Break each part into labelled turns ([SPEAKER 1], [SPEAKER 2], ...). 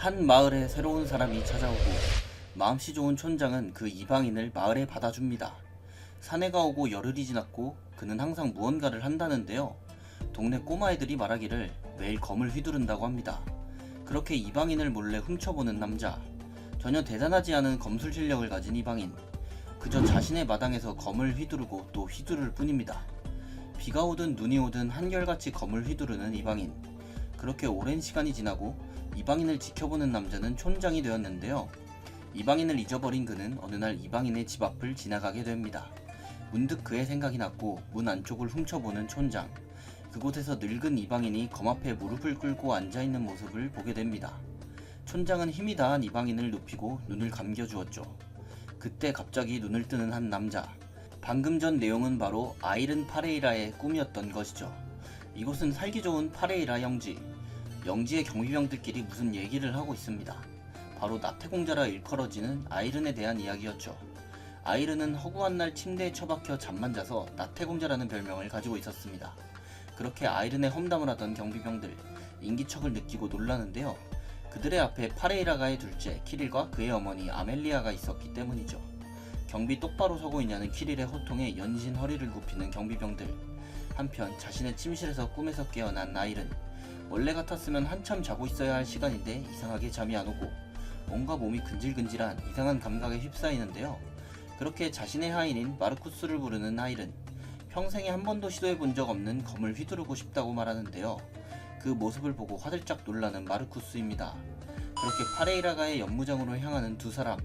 [SPEAKER 1] 한 마을에 새로운 사람이 찾아오고 마음씨 좋은 촌장은 그 이방인을 마을에 받아줍니다. 사내가 오고 열흘이 지났고 그는 항상 무언가를 한다는데요. 동네 꼬마애들이 말하기를 매일 검을 휘두른다고 합니다. 그렇게 이방인을 몰래 훔쳐보는 남자. 전혀 대단하지 않은 검술 실력을 가진 이방인. 그저 자신의 마당에서 검을 휘두르고 또 휘두를 뿐입니다. 비가 오든 눈이 오든 한결같이 검을 휘두르는 이방인. 그렇게 오랜 시간이 지나고 이방인을 지켜보는 남자는 촌장이 되었는데요. 이방인을 잊어버린 그는 어느 날 이방인의 집 앞을 지나가게 됩니다. 문득 그의 생각이 났고 문 안쪽을 훔쳐보는 촌장. 그곳에서 늙은 이방인이 검 앞에 무릎을 꿇고 앉아 있는 모습을 보게 됩니다. 촌장은 힘이 다한 이방인을 눕히고 눈을 감겨 주었죠. 그때 갑자기 눈을 뜨는 한 남자. 방금 전 내용은 바로 아이른 파레이라의 꿈이었던 것이죠. 이곳은 살기 좋은 파레이라 영지. 영지의 경비병들끼리 무슨 얘기를 하고 있습니다. 바로 나태공자라 일컬어지는 아이른에 대한 이야기였죠. 아이른은 허구한 날 침대에 처박혀 잠만 자서 나태공자라는 별명을 가지고 있었습니다. 그렇게 아이른의 험담을 하던 경비병들 인기척을 느끼고 놀라는데요. 그들의 앞에 파레이라가의 둘째 키릴과 그의 어머니 아멜리아가 있었기 때문이죠. 경비 똑바로 서고 있냐는 키릴의 호통에 연신 허리를 굽히는 경비병들. 한편 자신의 침실에서 꿈에서 깨어난 아이른. 원래 같았으면 한참 자고 있어야 할 시간인데 이상하게 잠이 안 오고 온갖 몸이 근질근질한 이상한 감각에 휩싸이는데요. 그렇게 자신의 하인인 마르쿠스를 부르는 아이른. 평생에 한 번도 시도해 본 적 없는 검을 휘두르고 싶다고 말하는데요. 그 모습을 보고 화들짝 놀라는 마르쿠스입니다. 그렇게 파레이라가의 연무장으로 향하는 두 사람.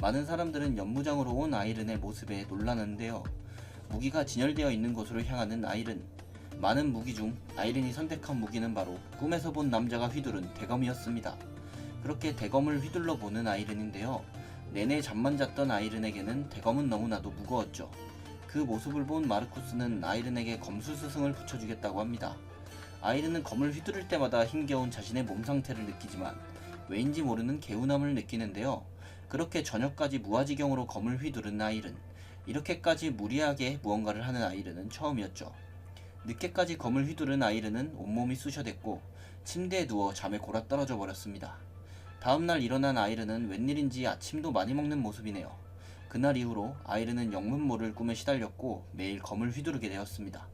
[SPEAKER 1] 많은 사람들은 연무장으로 온 아이른의 모습에 놀라는데요. 무기가 진열되어 있는 곳으로 향하는 아이른. 많은 무기 중 아이른이 선택한 무기는 바로 꿈에서 본 남자가 휘두른 대검이었습니다. 그렇게 대검을 휘둘러 보는 아이른인데요. 내내 잠만 잤던 아이른에게는 대검은 너무나도 무거웠죠. 그 모습을 본 마르쿠스는 아이른에게 검술 스승을 붙여주겠다고 합니다. 아이른은 검을 휘두를 때마다 힘겨운 자신의 몸 상태를 느끼지만 왜인지 모르는 개운함을 느끼는데요. 그렇게 저녁까지 무아지경으로 검을 휘두른 아이른. 이렇게까지 무리하게 무언가를 하는 아이른은 처음이었죠. 늦게까지 검을 휘두른 아이른은 온몸이 쑤셔댔고 침대에 누워 잠에 골아 떨어져 버렸습니다. 다음날 일어난 아이른은 웬일인지 아침도 많이 먹는 모습이네요. 그날 이후로 아이른은 영문모를 꿈에 시달렸고 매일 검을 휘두르게 되었습니다.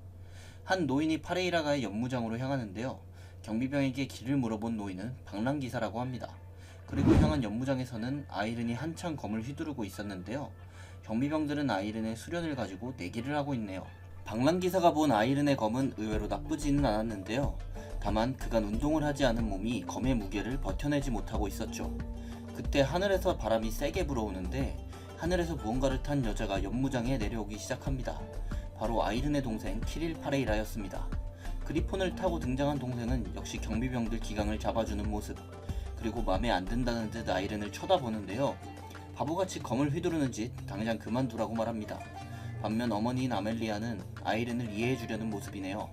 [SPEAKER 1] 한 노인이 파레이라가의 연무장으로 향하는데요. 경비병에게 길을 물어본 노인은 방랑기사라고 합니다. 그리고 향한 연무장에서는 아이른이 한창 검을 휘두르고 있었는데요. 경비병들은 아이른의 수련을 가지고 내기를 하고 있네요. 방랑기사가 본 아이른의 검은 의외로 나쁘지는 않았는데요. 다만 그간 운동을 하지 않은 몸이 검의 무게를 버텨내지 못하고 있었죠. 그때 하늘에서 바람이 세게 불어오는데 하늘에서 무언가를 탄 여자가 연무장에 내려오기 시작합니다. 바로 아이른의 동생 키릴 파레이라였습니다. 그리폰을 타고 등장한 동생은 역시 경비병들 기강을 잡아주는 모습. 그리고 맘에 안 든다는 듯 아이른을 쳐다보는데요. 바보같이 검을 휘두르는 짓 당장 그만두라고 말합니다. 반면 어머니인 아멜리아는 아이른을 이해해주려는 모습이네요.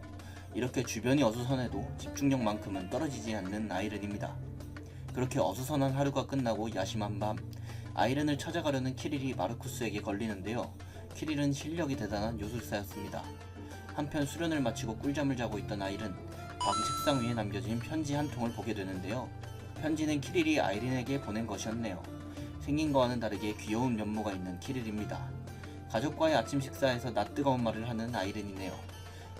[SPEAKER 1] 이렇게 주변이 어수선해도 집중력만큼은 떨어지지 않는 아이른입니다. 그렇게 어수선한 하루가 끝나고 야심한 밤, 아이른을 찾아가려는 키릴이 마르쿠스에게 걸리는데요. 키릴은 실력이 대단한 요술사였습니다. 한편 수련을 마치고 꿀잠을 자고 있던 아이른, 방 책상 위에 남겨진 편지 한 통을 보게 되는데요. 편지는 키릴이 아이린에게 보낸 것이었네요. 생긴 거와는 다르게 귀여운 면모가 있는 키릴입니다. 가족과의 아침 식사에서 낯뜨거운 말을 하는 아이른이네요.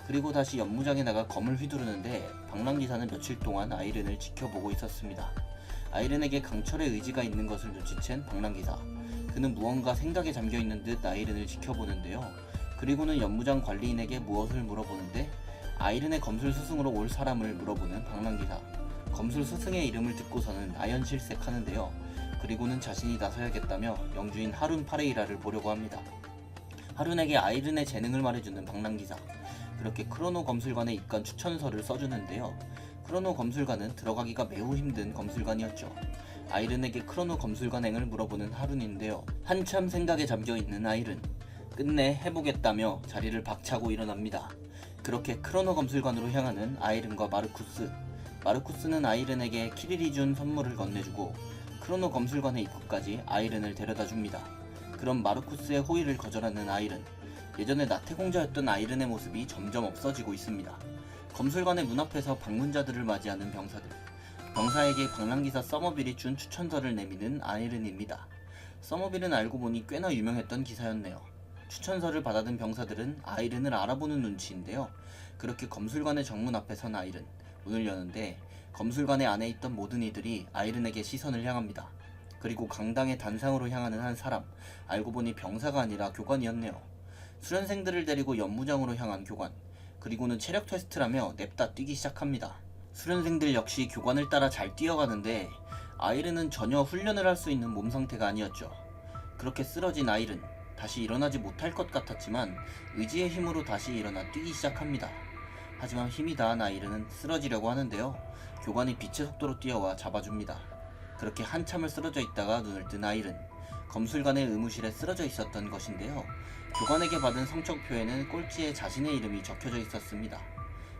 [SPEAKER 1] 그리고 다시 연무장에 나가 검을 휘두르는데 방랑기사는 며칠 동안 아이른을 지켜보고 있었습니다. 아이른에게 강철의 의지가 있는 것을 눈치챈 방랑기사. 그는 무언가 생각에 잠겨 있는 듯 아이른을 지켜보는데요. 그리고는 연무장 관리인에게 무엇을 물어보는데 아이른의 검술 스승으로 올 사람을 물어보는 방랑기사. 검술 스승의 이름을 듣고서는 아연실색하는데요. 그리고는 자신이 나서야겠다며 영주인 하룬 파레이라를 보려고 합니다. 하룬에게 아이른의 재능을 말해주는 방랑기사. 그렇게 크로노 검술관에 입관 추천서를 써주는데요. 크로노 검술관은 들어가기가 매우 힘든 검술관이었죠. 아이른에게 크로노 검술관행을 물어보는 하룬인데요. 한참 생각에 잠겨 있는 아이른. 끝내 해보겠다며 자리를 박차고 일어납니다. 그렇게 크로노 검술관으로 향하는 아이른과 마르쿠스. 마르쿠스는 아이른에게 키릴이 준 선물을 건네주고 크로노 검술관의 입구까지 아이른을 데려다 줍니다. 그럼 마르쿠스의 호의를 거절하는 아이른. 예전에 나태공자였던 아이른의 모습이 점점 없어지고 있습니다. 검술관의 문 앞에서 방문자들을 맞이하는 병사들. 병사에게 방랑기사 서머빌이 준 추천서를 내미는 아이른입니다. 서머빌은 알고 보니 꽤나 유명했던 기사였네요. 추천서를 받아든 병사들은 아이른을 알아보는 눈치인데요. 그렇게 검술관의 정문 앞에 선 아이른 문을 여는데 검술관의 안에 있던 모든 이들이 아이른에게 시선을 향합니다. 그리고 강당의 단상으로 향하는 한 사람 알고 보니 병사가 아니라 교관이었네요. 수련생들을 데리고 연무장으로 향한 교관 그리고는 체력 테스트라며 냅다 뛰기 시작합니다. 수련생들 역시 교관을 따라 잘 뛰어가는데 아이른은 전혀 훈련을 할 수 있는 몸 상태가 아니었죠. 그렇게 쓰러진 아이른 다시 일어나지 못할 것 같았지만 의지의 힘으로 다시 일어나 뛰기 시작합니다. 하지만 힘이 다한 아이른은 쓰러지려고 하는데요. 교관이 빛의 속도로 뛰어와 잡아줍니다. 그렇게 한참을 쓰러져 있다가 눈을 뜬 아이른 검술관의 의무실에 쓰러져 있었던 것인데요. 교관에게 받은 성적표에는 꼴찌에 자신의 이름이 적혀져 있었습니다.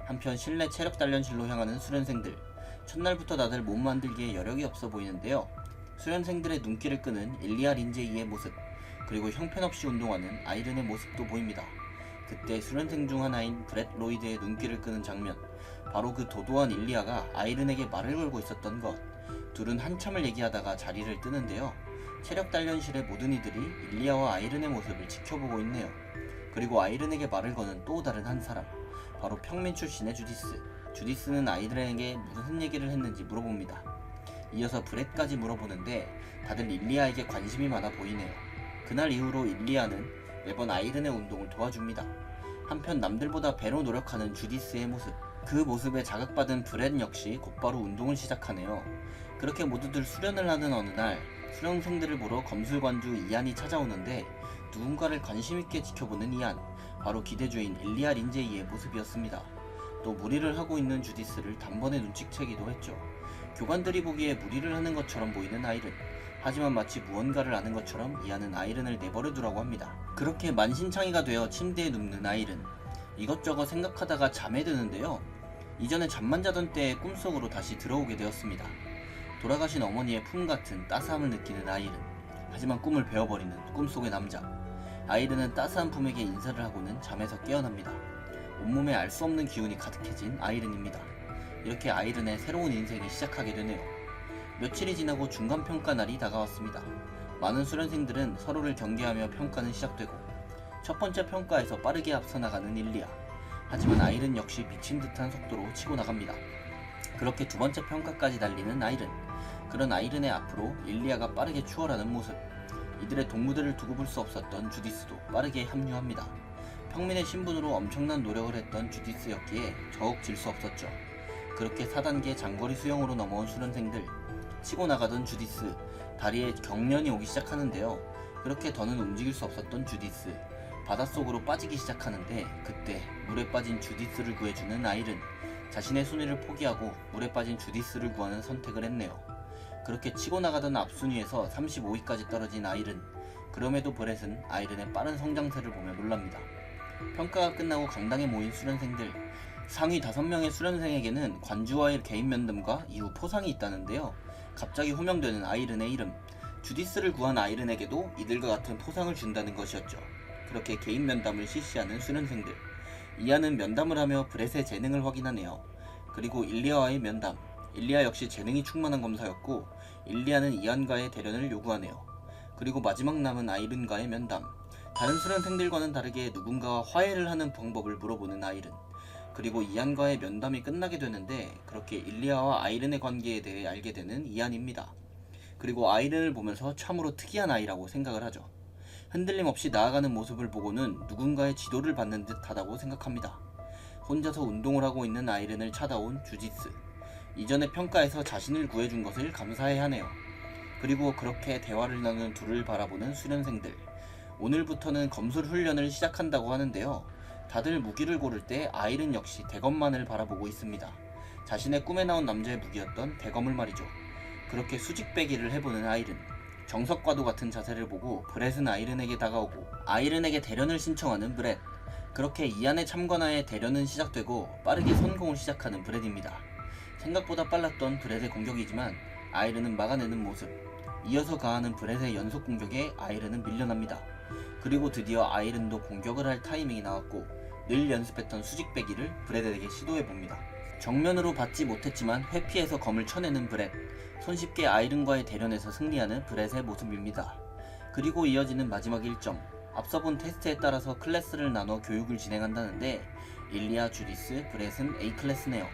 [SPEAKER 1] 한편 실내 체력 단련실로 향하는 수련생들 첫날부터 다들 몸 만들기에 여력이 없어 보이는데요. 수련생들의 눈길을 끄는 일리아 린제이의 모습 그리고 형편없이 운동하는 아이른의 모습도 보입니다. 그때 수련생 중 하나인 브렛 로이드의 눈길을 끄는 장면 바로 그 도도한 일리아가 아이른에게 말을 걸고 있었던 것 둘은 한참을 얘기하다가 자리를 뜨는데요. 체력 단련실의 모든 이들이 일리아와 아이른의 모습을 지켜보고 있네요. 그리고 아이른에게 말을 거는 또 다른 한 사람 바로 평민 출신의 주디스 주디스는 아이른에게 무슨 얘기를 했는지 물어봅니다. 이어서 브렛까지 물어보는데 다들 일리아에게 관심이 많아 보이네요. 그날 이후로 일리아는 매번 아이른의 운동을 도와줍니다. 한편 남들보다 배로 노력하는 주디스의 모습 그 모습에 자극받은 브렛 역시 곧바로 운동을 시작하네요. 그렇게 모두들 수련을 하는 어느 날 수련생들을 보러 검술관주 이안이 찾아오는데 누군가를 관심있게 지켜보는 이안 바로 기대주인 일리아 린제이의 모습이었습니다. 또 무리를 하고 있는 주디스를 단번에 눈치채기도 했죠. 교관들이 보기에 무리를 하는 것처럼 보이는 아이른 하지만 마치 무언가를 아는 것처럼 이안은 아이른을 내버려 두라고 합니다. 그렇게 만신창이가 되어 침대에 눕는 아이른 이것저것 생각하다가 잠에 드는데요. 이전에 잠만 자던 때의 꿈속으로 다시 들어오게 되었습니다. 돌아가신 어머니의 품 같은 따스함을 느끼는 아이른. 하지만 꿈을 베어버리는 꿈속의 남자. 아이른은 따스한 품에게 인사를 하고는 잠에서 깨어납니다. 온몸에 알 수 없는 기운이 가득해진 아이른입니다. 이렇게 아이른의 새로운 인생이 시작하게 되네요. 며칠이 지나고 중간평가 날이 다가왔습니다. 많은 수련생들은 서로를 경계하며 평가는 시작되고 첫 번째 평가에서 빠르게 앞서 나가는 일리아. 하지만 아이른 역시 미친 듯한 속도로 치고 나갑니다. 그렇게 두 번째 평가까지 달리는 아이른. 그런 아이른의 앞으로 일리아가 빠르게 추월하는 모습. 이들의 동무들을 두고 볼 수 없었던 주디스도 빠르게 합류합니다. 평민의 신분으로 엄청난 노력을 했던 주디스였기에 더욱 질 수 없었죠. 그렇게 4단계 장거리 수영으로 넘어온 수련생들 치고 나가던 주디스 다리에 경련이 오기 시작하는데요. 그렇게 더는 움직일 수 없었던 주디스 바닷속으로 빠지기 시작하는데 그때 물에 빠진 주디스를 구해주는 아이른 자신의 순위를 포기하고 물에 빠진 주디스를 구하는 선택을 했네요. 그렇게 치고 나가던 앞순위에서 35위까지 떨어진 아이른 그럼에도 브렛은 아이른의 빠른 성장세를 보며 놀랍니다. 평가가 끝나고 강당에 모인 수련생들 상위 5명의 수련생에게는 관주와의 개인 면담과 이후 포상이 있다는데요. 갑자기 호명되는 아이른의 이름 주디스를 구한 아이른에게도 이들과 같은 포상을 준다는 것이었죠. 그렇게 개인 면담을 실시하는 수련생들 이하는 면담을 하며 브렛의 재능을 확인하네요. 그리고 일리아와의 면담 일리아 역시 재능이 충만한 검사였고 일리아는 이안과의 대련을 요구하네요. 그리고 마지막 남은 아이른과의 면담 다른 수련생들과는 다르게 누군가와 화해를 하는 방법을 물어보는 아이른 그리고 이안과의 면담이 끝나게 되는데 그렇게 일리아와 아이른의 관계에 대해 알게 되는 이안입니다. 그리고 아이른을 보면서 참으로 특이한 아이라고 생각을 하죠. 흔들림 없이 나아가는 모습을 보고는 누군가의 지도를 받는 듯 하다고 생각합니다. 혼자서 운동을 하고 있는 아이른을 찾아온 주지스. 이전의 평가에서 자신을 구해준 것을 감사해 하네요. 그리고 그렇게 대화를 나누는 둘을 바라보는 수련생들. 오늘부터는 검술 훈련을 시작한다고 하는데요. 다들 무기를 고를 때 아이른 역시 대검만을 바라보고 있습니다. 자신의 꿈에 나온 남자의 무기였던 대검을 말이죠. 그렇게 수직배기를 해보는 아이른. 정석과도 같은 자세를 보고 브렛은 아이른에게 다가오고 아이른에게 대련을 신청하는 브렛. 그렇게 이안의 참관하에 대련은 시작되고 빠르게 선공을 시작하는 브렛입니다. 생각보다 빨랐던 브렛의 공격이지만 아이른은 막아내는 모습. 이어서 가하는 브렛의 연속 공격에 아이른은 밀려납니다. 그리고 드디어 아이른도 공격을 할 타이밍이 나왔고 늘 연습했던 수직배기를 브렛에게 시도해 봅니다. 정면으로 받지 못했지만 회피해서 검을 쳐내는 브렛. 손쉽게 아이른과의 대련에서 승리하는 브렛의 모습입니다. 그리고 이어지는 마지막 일정. 앞서 본 테스트에 따라서 클래스를 나눠 교육을 진행한다는데 일리아, 주디스, 브렛은 A 클래스네요.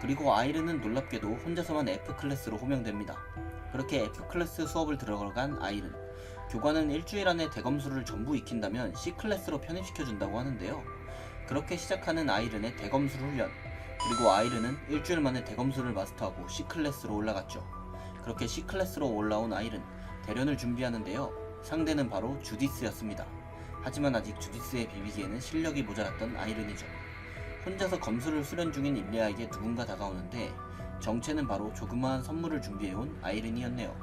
[SPEAKER 1] 그리고 아이른은 놀랍게도 혼자서만 F 클래스로 호명됩니다. 그렇게 F 클래스 수업을 들어간 아이른. 교관은 일주일 안에 대검술을 전부 익힌다면 C 클래스로 편입시켜준다고 하는데요. 그렇게 시작하는 아이른의 대검술 훈련. 그리고 아이른은 일주일 만에 대검술을 마스터하고 C 클래스로 올라갔죠. 그렇게 C 클래스로 올라온 아이른. 대련을 준비하는데요. 상대는 바로 주디스였습니다. 하지만 아직 주디스에 비비기에는 실력이 모자랐던 아이른이죠. 혼자서 검술을 수련 중인 일리아에게 누군가 다가오는데 정체는 바로 조그마한 선물을 준비해온 아이른이었네요.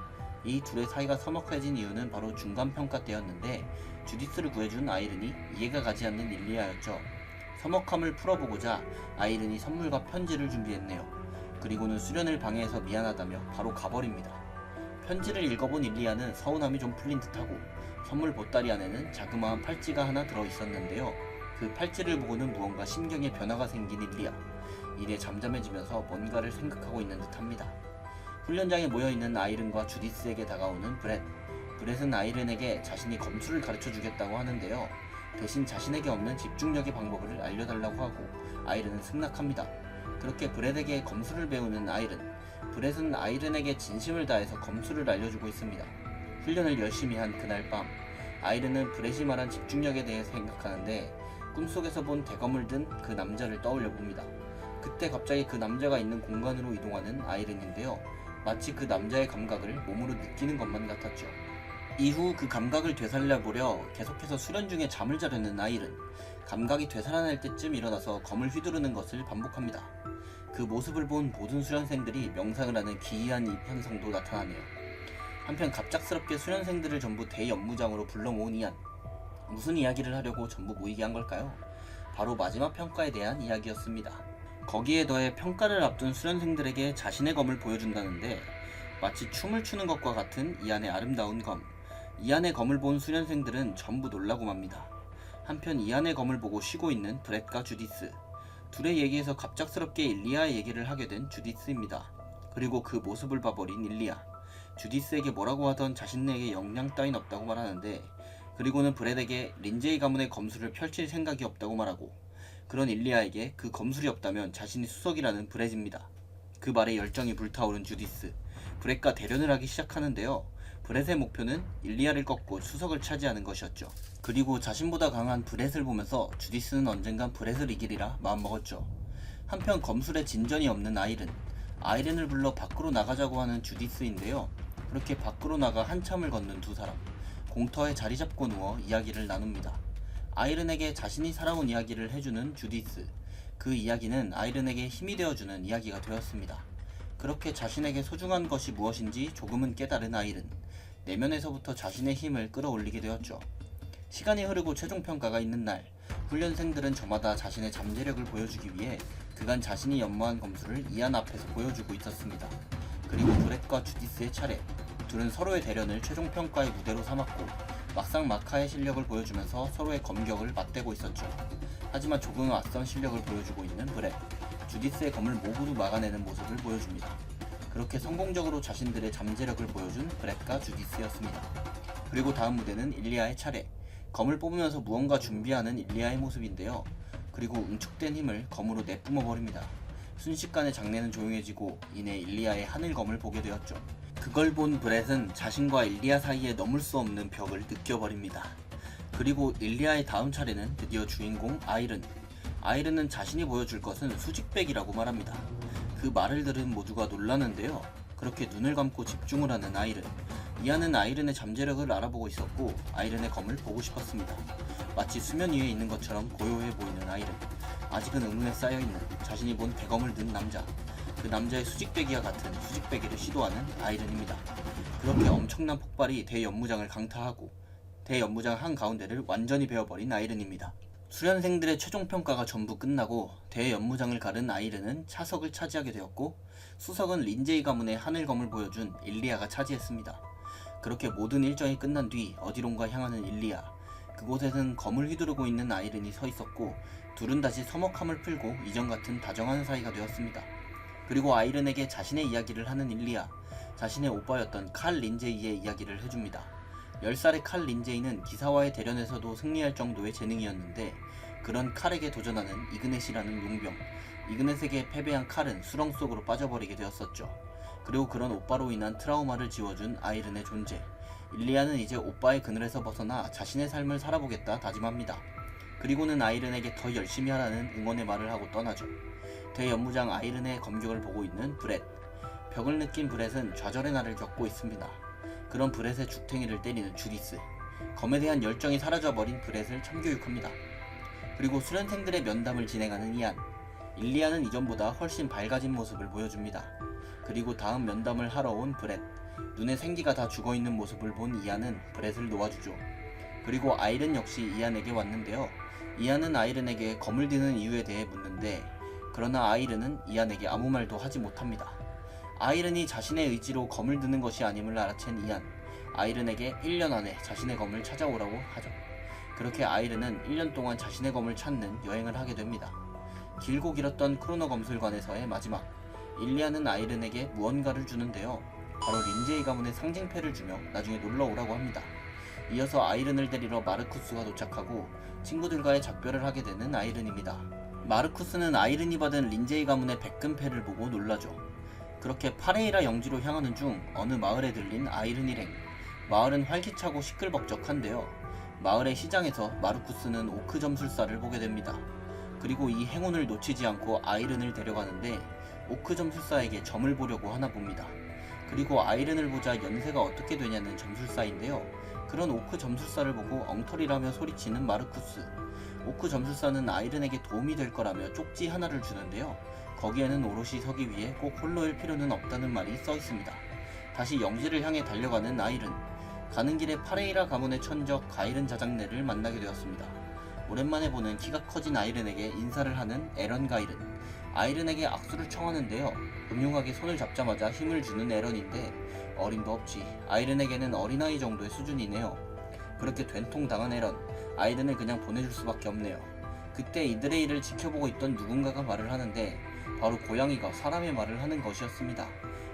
[SPEAKER 1] 이 둘의 사이가 서먹해진 이유는 바로 중간평가 때였는데 주디스를 구해준 아이른이 이해가 가지 않는 일리아였죠. 서먹함을 풀어보고자 아이른이 선물과 편지를 준비했네요. 그리고는 수련을 방해해서 미안하다며 바로 가버립니다. 편지를 읽어본 일리아는 서운함이 좀 풀린 듯하고 선물 보따리 안에는 자그마한 팔찌가 하나 들어있었는데요. 그 팔찌를 보고는 무언가 심경에 변화가 생긴 일리아. 이래 잠잠해지면서 뭔가를 생각하고 있는 듯합니다. 훈련장에 모여있는 아이른과 주디스에게 다가오는 브렛. 브렛은 아이른에게 자신이 검술을 가르쳐 주겠다고 하는데요. 대신 자신에게 없는 집중력의 방법을 알려달라고 하고 아이른은 승낙합니다. 그렇게 브렛에게 검술을 배우는 아이른. 브렛은 아이른에게 진심을 다해서 검술을 알려주고 있습니다. 훈련을 열심히 한 그날 밤, 아이른은 브렛이 말한 집중력에 대해 생각하는데 꿈속에서 본 대검을 든 그 남자를 떠올려 봅니다. 그때 갑자기 그 남자가 있는 공간으로 이동하는 아이른인데요. 마치 그 남자의 감각을 몸으로 느끼는 것만 같았죠. 이후 그 감각을 되살려 보려 계속해서 수련 중에 잠을 자려는 아이른. 감각이 되살아날 때쯤 일어나서 검을 휘두르는 것을 반복합니다. 그 모습을 본 모든 수련생들이 명상을 하는 기이한 이 현상도 나타나네요. 한편 갑작스럽게 수련생들을 전부 대연무장으로 불러 모은 이안. 무슨 이야기를 하려고 전부 모이게 한 걸까요? 바로 마지막 평가에 대한 이야기였습니다. 거기에 더해 평가를 앞둔 수련생들에게 자신의 검을 보여준다는데 마치 춤을 추는 것과 같은 이안의 아름다운 검. 이안의 검을 본 수련생들은 전부 놀라고 맙니다. 한편 이안의 검을 보고 쉬고 있는 브렛과 주디스. 둘의 얘기에서 갑작스럽게 일리아의 얘기를 하게 된 주디스입니다. 그리고 그 모습을 봐버린 일리아. 주디스에게 뭐라고 하던 자신에게 역량 따윈 없다고 말하는데 그리고는 브렛에게 린제이 가문의 검술을 펼칠 생각이 없다고 말하고 그런 일리아에게 그 검술이 없다면 자신이 수석이라는 브렛입니다. 그 말에 열정이 불타오른 주디스. 브렛과 대련을 하기 시작하는데요. 브렛의 목표는 일리아를 꺾고 수석을 차지하는 것이었죠. 그리고 자신보다 강한 브렛을 보면서 주디스는 언젠간 브렛을 이기리라 마음먹었죠. 한편 검술에 진전이 없는 아이른. 아이른을 불러 밖으로 나가자고 하는 주디스인데요. 그렇게 밖으로 나가 한참을 걷는 두 사람. 공터에 자리 잡고 누워 이야기를 나눕니다. 아이른에게 자신이 살아온 이야기를 해주는 주디스. 그 이야기는 아이른에게 힘이 되어주는 이야기가 되었습니다. 그렇게 자신에게 소중한 것이 무엇인지 조금은 깨달은 아이른. 내면에서부터 자신의 힘을 끌어올리게 되었죠. 시간이 흐르고 최종 평가가 있는 날, 훈련생들은 저마다 자신의 잠재력을 보여주기 위해 그간 자신이 연마한 검술을 이안 앞에서 보여주고 있었습니다. 그리고 브렛과 주디스의 차례. 둘은 서로의 대련을 최종 평가의 무대로 삼았고 막상 마카의 실력을 보여주면서 서로의 검격을 맞대고 있었죠. 하지만 조금 앞선 실력을 보여주고 있는 브렛. 주디스의 검을 모두 막아내는 모습을 보여줍니다. 그렇게 성공적으로 자신들의 잠재력을 보여준 브렛과 주디스였습니다. 그리고 다음 무대는 일리아의 차례. 검을 뽑으면서 무언가 준비하는 일리아의 모습인데요. 그리고 응축된 힘을 검으로 내뿜어 버립니다. 순식간에 장내는 조용해지고 이내 일리아의 하늘검을 보게 되었죠. 그걸 본 브렛은 자신과 일리아 사이에 넘을 수 없는 벽을 느껴버립니다. 그리고 일리아의 다음 차례는 드디어 주인공 아이른. 아이른은 자신이 보여줄 것은 수직백이라고 말합니다. 그 말을 들은 모두가 놀라는데요. 그렇게 눈을 감고 집중을 하는 아이른. 이안은 아이른의 잠재력을 알아보고 있었고 아이른의 검을 보고 싶었습니다. 마치 수면 위에 있는 것처럼 고요해 보이는 아이른. 아직은 의문에 쌓여있는 자신이 본 대검을 든 남자. 그 남자의 수직배기와 같은 수직배기를 시도하는 아이른입니다. 그렇게 엄청난 폭발이 대연무장을 강타하고 대연무장 한가운데를 완전히 베어버린 아이른입니다. 수련생들의 최종 평가가 전부 끝나고 대연무장을 가른 아이른은 차석을 차지하게 되었고 수석은 린제이 가문의 하늘검을 보여준 일리아가 차지했습니다. 그렇게 모든 일정이 끝난 뒤 어디론가 향하는 일리아. 그곳에는 검을 휘두르고 있는 아이른이 서 있었고 둘은 다시 서먹함을 풀고 이전 같은 다정한 사이가 되었습니다. 그리고 아이른에게 자신의 이야기를 하는 일리아, 자신의 오빠였던 칼 린제이의 이야기를 해줍니다. 10살의 칼 린제이는 기사와의 대련에서도 승리할 정도의 재능이었는데 그런 칼에게 도전하는 이그넷이라는 용병, 이그넷에게 패배한 칼은 수렁 속으로 빠져버리게 되었었죠. 그리고 그런 오빠로 인한 트라우마를 지워준 아이른의 존재. 일리아는 이제 오빠의 그늘에서 벗어나 자신의 삶을 살아보겠다 다짐합니다. 그리고는 아이른에게 더 열심히 하라는 응원의 말을 하고 떠나죠. 대연무장 아이른의 검격을 보고 있는 브렛. 벽을 느낀 브렛은 좌절의 날을 겪고 있습니다. 그런 브렛의 죽탱이를 때리는 주디스. 검에 대한 열정이 사라져버린 브렛을 참교육합니다. 그리고 수련생들의 면담을 진행하는 이안. 일리아는 이전보다 훨씬 밝아진 모습을 보여줍니다. 그리고 다음 면담을 하러 온 브렛. 눈에 생기가 다 죽어있는 모습을 본 이안은 브렛을 놓아주죠. 그리고 아이른 역시 이안에게 왔는데요. 이안은 아이른에게 검을 드는 이유에 대해 묻는데 그러나 아이른은 이안에게 아무 말도 하지 못합니다. 아이른이 자신의 의지로 검을 드는 것이 아님을 알아챈 이안. 아이른에게 1년 안에 자신의 검을 찾아오라고 하죠. 그렇게 아이른은 1년 동안 자신의 검을 찾는 여행을 하게 됩니다. 길고 길었던 크로노 검술관에서의 마지막. 일리아는 아이른에게 무언가를 주는데요. 바로 린제이 가문의 상징패를 주며 나중에 놀러 오라고 합니다. 이어서 아이른을 데리러 마르쿠스가 도착하고 친구들과의 작별을 하게 되는 아이른입니다. 마르쿠스는 아이른이 받은 린제이 가문의 백금패를 보고 놀라죠. 그렇게 파레이라 영지로 향하는 중 어느 마을에 들린 아이른 일행. 마을은 활기차고 시끌벅적한데요. 마을의 시장에서 마르쿠스는 오크 점술사를 보게 됩니다. 그리고 이 행운을 놓치지 않고 아이른을 데려가는데 오크 점술사에게 점을 보려고 하나 봅니다. 그리고 아이른을 보자 연세가 어떻게 되냐는 점술사인데요. 그런 오크 점술사를 보고 엉터리라며 소리치는 마르쿠스. 오크 점술사는 아이른에게 도움이 될 거라며 쪽지 하나를 주는데요. 거기에는 오롯이 서기 위해 꼭 홀로일 필요는 없다는 말이 써 있습니다. 다시 영지를 향해 달려가는 아이른. 가는 길에 파레이라 가문의 천적 가이른 자장네를 만나게 되었습니다. 오랜만에 보는 키가 커진 아이른에게 인사를 하는 에런 가이른. 아이른에게 악수를 청하는데요. 음흉하게 손을 잡자마자 힘을 주는 에런인데 어림도 없지. 아이른에게는 어린아이 정도의 수준이네요. 그렇게 된통 당한 에런. 아이른을 그냥 보내줄 수밖에 없네요. 그때 이들의 일을 지켜보고 있던 누군가가 말을 하는데 바로 고양이가 사람의 말을 하는 것이었습니다.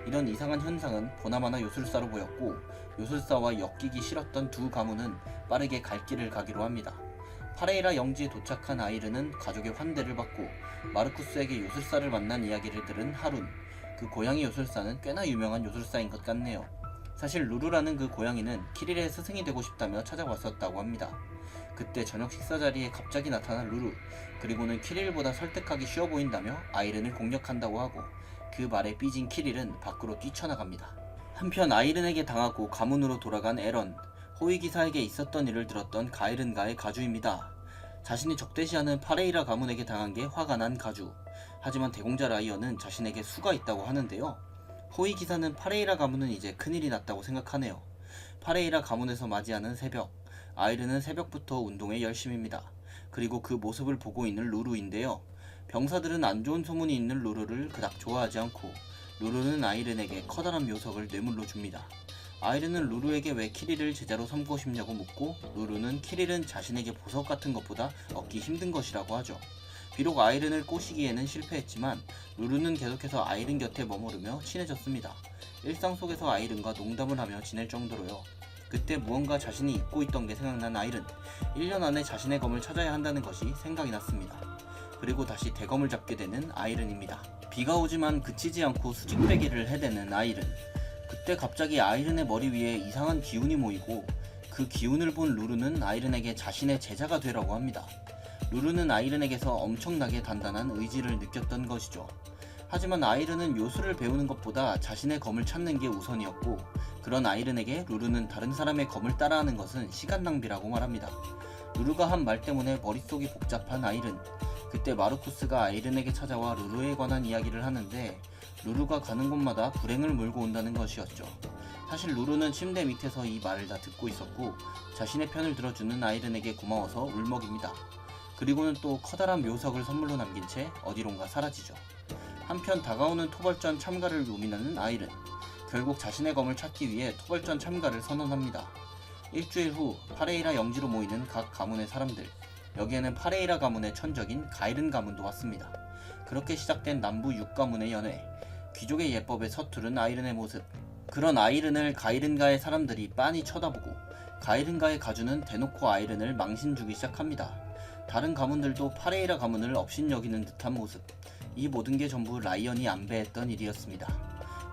[SPEAKER 1] 이런 이상한 현상은 보나마나 요술사로 보였고 요술사와 엮이기 싫었던 두 가문은 빠르게 갈 길을 가기로 합니다. 파레이라 영지에 도착한 아이르는 가족의 환대를 받고 마르쿠스에게 요술사를 만난 이야기를 들은 하룬. 그 고양이 요술사는 꽤나 유명한 요술사인 것 같네요. 사실 루루라는 그 고양이는 키릴의 스승이 되고 싶다며 찾아왔었다고 합니다. 그때 저녁 식사 자리에 갑자기 나타난 루루, 그리고는 키릴보다 설득하기 쉬워 보인다며 아이른을 공격한다고 하고 그 말에 삐진 키릴은 밖으로 뛰쳐나갑니다. 한편 아이른에게 당하고 가문으로 돌아간 에런, 호위 기사에게 있었던 일을 들었던 가이른가의 가주입니다. 자신이 적대시하는 파레이라 가문에게 당한 게 화가 난 가주. 하지만 대공자 라이언은 자신에게 수가 있다고 하는데요. 호위 기사는 파레이라 가문은 이제 큰일이 났다고 생각하네요. 파레이라 가문에서 맞이하는 새벽. 아이르는 새벽부터 운동에 열심입니다. 그리고 그 모습을 보고 있는 루루인데요. 병사들은 안 좋은 소문이 있는 루루를 그닥 좋아하지 않고 루루는 아이른에게 커다란 묘석을 뇌물로 줍니다. 아이른은 루루에게 왜 키릴을 제자로 삼고 싶냐고 묻고 루루는 키릴은 자신에게 보석 같은 것보다 얻기 힘든 것이라고 하죠. 비록 아이른을 꼬시기에는 실패했지만 루루는 계속해서 아이른 곁에 머무르며 친해졌습니다. 일상 속에서 아이른과 농담을 하며 지낼 정도로요. 그때 무언가 자신이 잊고 있던 게 생각난 아이른. 1년 안에 자신의 검을 찾아야 한다는 것이 생각이 났습니다. 그리고 다시 대검을 잡게 되는 아이른입니다. 비가 오지만 그치지 않고 수직배기를 해대는 아이른. 그때 갑자기 아이른의 머리 위에 이상한 기운이 모이고 그 기운을 본 루루는 아이른에게 자신의 제자가 되라고 합니다. 루루는 아이른에게서 엄청나게 단단한 의지를 느꼈던 것이죠. 하지만 아이른은 요술을 배우는 것보다 자신의 검을 찾는 게 우선이었고 그런 아이른에게 루루는 다른 사람의 검을 따라하는 것은 시간 낭비라고 말합니다. 루루가 한 말 때문에 머릿속이 복잡한 아이른. 그때 마르쿠스가 아이른에게 찾아와 루루에 관한 이야기를 하는데 루루가 가는 곳마다 불행을 몰고 온다는 것이었죠. 사실 루루는 침대 밑에서 이 말을 다 듣고 있었고 자신의 편을 들어주는 아이른에게 고마워서 울먹입니다. 그리고는 또 커다란 묘석을 선물로 남긴 채 어디론가 사라지죠. 한편 다가오는 토벌전 참가를 고민하는 아이른. 결국 자신의 검을 찾기 위해 토벌전 참가를 선언합니다. 일주일 후 파레이라 영지로 모이는 각 가문의 사람들. 여기에는 파레이라 가문의 천적인 가이른 가문도 왔습니다. 그렇게 시작된 남부 6가문의 연회. 귀족의 예법에 서투른 아이른의 모습. 그런 아이른을 가이른가의 사람들이 빤히 쳐다보고 가이른가의 가주는 대놓고 아이른을 망신 주기 시작합니다. 다른 가문들도 파레이라 가문을 업신여기는 듯한 모습. 이 모든 게 전부 라이언이 안배했던 일이었습니다.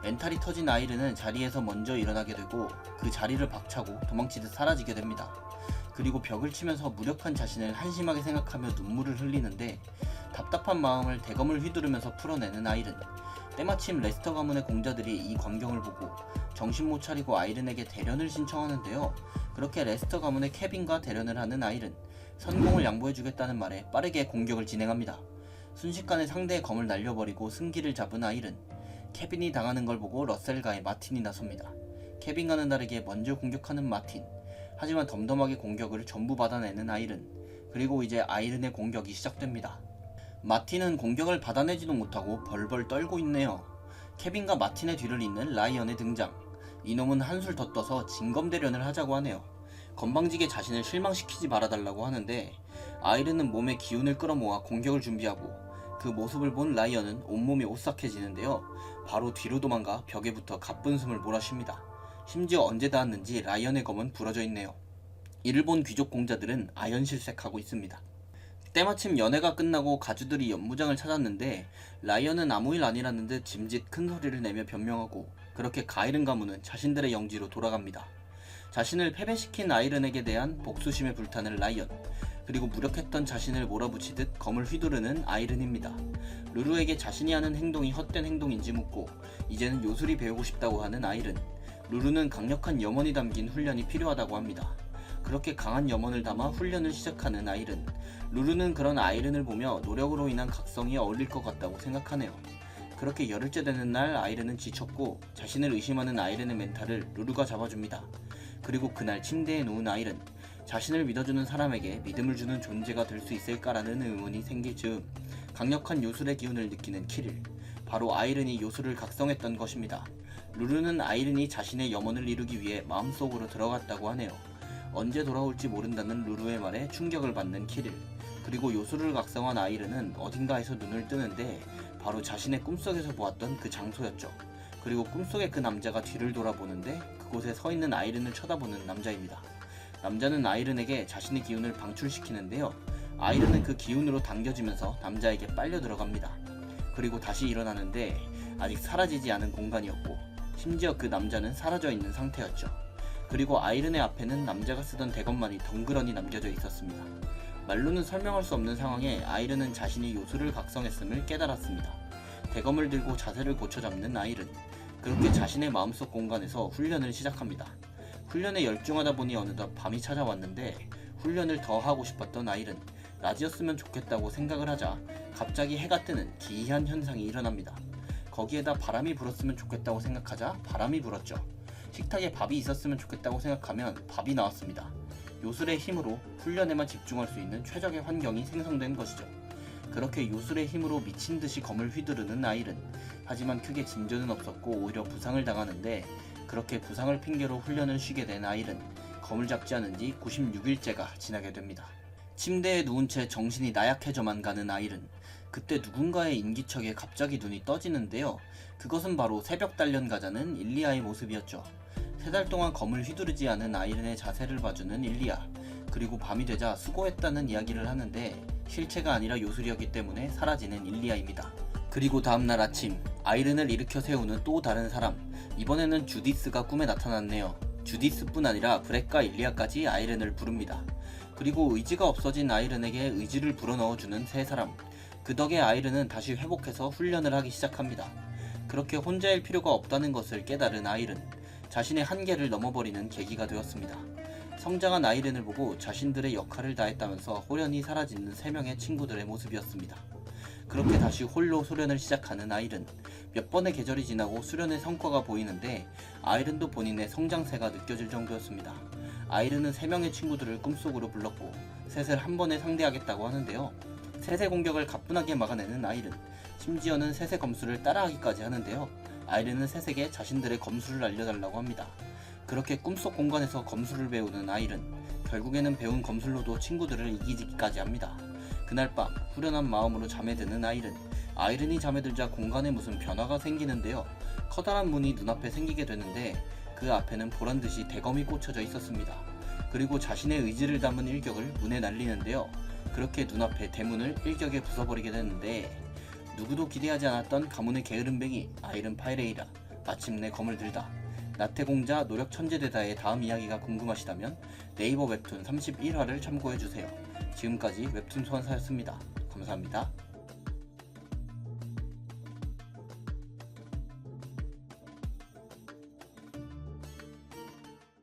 [SPEAKER 1] 멘탈이 터진 아이른은 자리에서 먼저 일어나게 되고 그 자리를 박차고 도망치듯 사라지게 됩니다. 그리고 벽을 치면서 무력한 자신을 한심하게 생각하며 눈물을 흘리는데 답답한 마음을 대검을 휘두르면서 풀어내는 아이른. 때마침 레스터 가문의 공자들이 이 광경을 보고 정신 못 차리고 아이른에게 대련을 신청하는데요. 그렇게 레스터 가문의 케빈과 대련을 하는 아이른. 선공을 양보해주겠다는 말에 빠르게 공격을 진행합니다. 순식간에 상대의 검을 날려버리고 승기를 잡은 아이른. 케빈이 당하는 걸 보고 러셀과의 마틴이 나섭니다. 케빈과는 다르게 먼저 공격하는 마틴. 하지만 덤덤하게 공격을 전부 받아내는 아이른. 그리고 이제 아이른의 공격이 시작됩니다. 마틴은 공격을 받아내지도 못하고 벌벌 떨고 있네요. 케빈과 마틴의 뒤를 잇는 라이언의 등장. 이놈은 한술 더 떠서 진검대련을 하자고 하네요. 건방지게 자신을 실망시키지 말아달라고 하는데 아이른은 몸에 기운을 끌어모아 공격을 준비하고 그 모습을 본 라이언은 온몸이 오싹해지는데요. 바로 뒤로 도망가 벽에 붙어 가쁜 숨을 몰아쉽니다. 심지어 언제 닿았는지 라이언의 검은 부러져 있네요. 이를 본 귀족 공자들은 아연실색하고 있습니다. 때마침 연회가 끝나고 가주들이 연무장을 찾았는데 라이언은 아무 일 아니라는 듯 짐짓 큰 소리를 내며 변명하고 그렇게 가이른 가문은 자신들의 영지로 돌아갑니다. 자신을 패배시킨 아이른에게 대한 복수심에 불타는 라이언 그리고 무력했던 자신을 몰아붙이듯 검을 휘두르는 아이른입니다. 루루에게 자신이 하는 행동이 헛된 행동인지 묻고 이제는 요술이 배우고 싶다고 하는 아이른 루루는 강력한 염원이 담긴 훈련이 필요하다고 합니다. 그렇게 강한 염원을 담아 훈련을 시작하는 아이른 루루는 그런 아이른을 보며 노력으로 인한 각성이 어울릴 것 같다고 생각하네요. 그렇게 열흘째 되는 날 아이른은 지쳤고 자신을 의심하는 아이른의 멘탈을 루루가 잡아줍니다. 그리고 그날 침대에 누운 아이른 자신을 믿어주는 사람에게 믿음을 주는 존재가 될 수 있을까라는 의문이 생길 즈음 강력한 요술의 기운을 느끼는 키릴 바로 아이른이 요술을 각성했던 것입니다. 루루는 아이른이 자신의 염원을 이루기 위해 마음속으로 들어갔다고 하네요. 언제 돌아올지 모른다는 루루의 말에 충격을 받는 키릴 그리고 요술을 각성한 아이른은 어딘가에서 눈을 뜨는데 바로 자신의 꿈속에서 보았던 그 장소였죠. 그리고 꿈속의 그 남자가 뒤를 돌아보는데 그곳에 서 있는 아이른을 쳐다보는 남자입니다. 남자는 아이른에게 자신의 기운을 방출시키는데요. 아이른은 그 기운으로 당겨지면서 남자에게 빨려 들어갑니다. 그리고 다시 일어나는데 아직 사라지지 않은 공간이었고 심지어 그 남자는 사라져 있는 상태였죠. 그리고 아이른의 앞에는 남자가 쓰던 대검만이 덩그러니 남겨져 있었습니다. 말로는 설명할 수 없는 상황에 아이른은 자신이 요술을 각성했음을 깨달았습니다. 대검을 들고 자세를 고쳐 잡는 아이른. 그렇게 자신의 마음속 공간에서 훈련을 시작합니다. 훈련에 열중하다 보니 어느덧 밤이 찾아왔는데 훈련을 더 하고 싶었던 아이른. 낮이었으면 좋겠다고 생각을 하자 갑자기 해가 뜨는 기이한 현상이 일어납니다. 거기에다 바람이 불었으면 좋겠다고 생각하자 바람이 불었죠. 식탁에 밥이 있었으면 좋겠다고 생각하면 밥이 나왔습니다. 요술의 힘으로 훈련에만 집중할 수 있는 최적의 환경이 생성된 것이죠. 그렇게 요술의 힘으로 미친 듯이 검을 휘두르는 아이른. 하지만 크게 진전은 없었고 오히려 부상을 당하는데 그렇게 부상을 핑계로 훈련을 쉬게 된 아이른. 검을 잡지 않은 지 96일째가 지나게 됩니다. 침대에 누운 채 정신이 나약해져만 가는 아이른. 그때 누군가의 인기척에 갑자기 눈이 떠지는데요. 그것은 바로 새벽 단련 가자는 일리아의 모습이었죠. 세 달 동안 검을 휘두르지 않은 아이른의 자세를 봐주는 일리아. 그리고 밤이 되자 수고했다는 이야기를 하는데 실체가 아니라 요술이었기 때문에 사라지는 일리아입니다. 그리고 다음날 아침 아이른을 일으켜 세우는 또 다른 사람. 이번에는 주디스가 꿈에 나타났네요. 주디스뿐 아니라 브렉과 일리아까지 아이른을 부릅니다. 그리고 의지가 없어진 아이른에게 의지를 불어넣어주는 세 사람. 그 덕에 아이른은 다시 회복해서 훈련을 하기 시작합니다. 그렇게 혼자일 필요가 없다는 것을 깨달은 아이른. 자신의 한계를 넘어버리는 계기가 되었습니다. 성장한 아이른을 보고 자신들의 역할을 다했다면서 호련히 사라지는 세 명의 친구들의 모습이었습니다. 그렇게 다시 홀로 소련을 시작하는 아이른. 몇 번의 계절이 지나고 수련의 성과가 보이는데 아이른도 본인의 성장세가 느껴질 정도였습니다. 아이른은 세 명의 친구들을 꿈속으로 불렀고 셋을 한 번에 상대하겠다고 하는데요. 셋의 공격을 가뿐하게 막아내는 아이른. 심지어는 셋의 검수를 따라하기까지 하는데요. 아이른은 셋에게 자신들의 검수를 알려달라고 합니다. 그렇게 꿈속 공간에서 검술을 배우는 아일은 결국에는 배운 검술로도 친구들을 이기기까지 합니다. 그날 밤 후련한 마음으로 잠에 드는 아일은 아이른이 잠에 들자 공간에 무슨 변화가 생기는데요. 커다란 문이 눈앞에 생기게 되는데 그 앞에는 보란 듯이 대검이 꽂혀져 있었습니다. 그리고 자신의 의지를 담은 일격을 문에 날리는데요. 그렇게 눈앞에 대문을 일격에 부숴버리게 되는데 누구도 기대하지 않았던 가문의 게으름뱅이 아이른 파이레이라 마침내 검을 들다 나태공자 노력 천재되다의 다음 이야기가 궁금하시다면 네이버 웹툰 31화를 참고해주세요. 지금까지 웹툰 소환사였습니다. 감사합니다.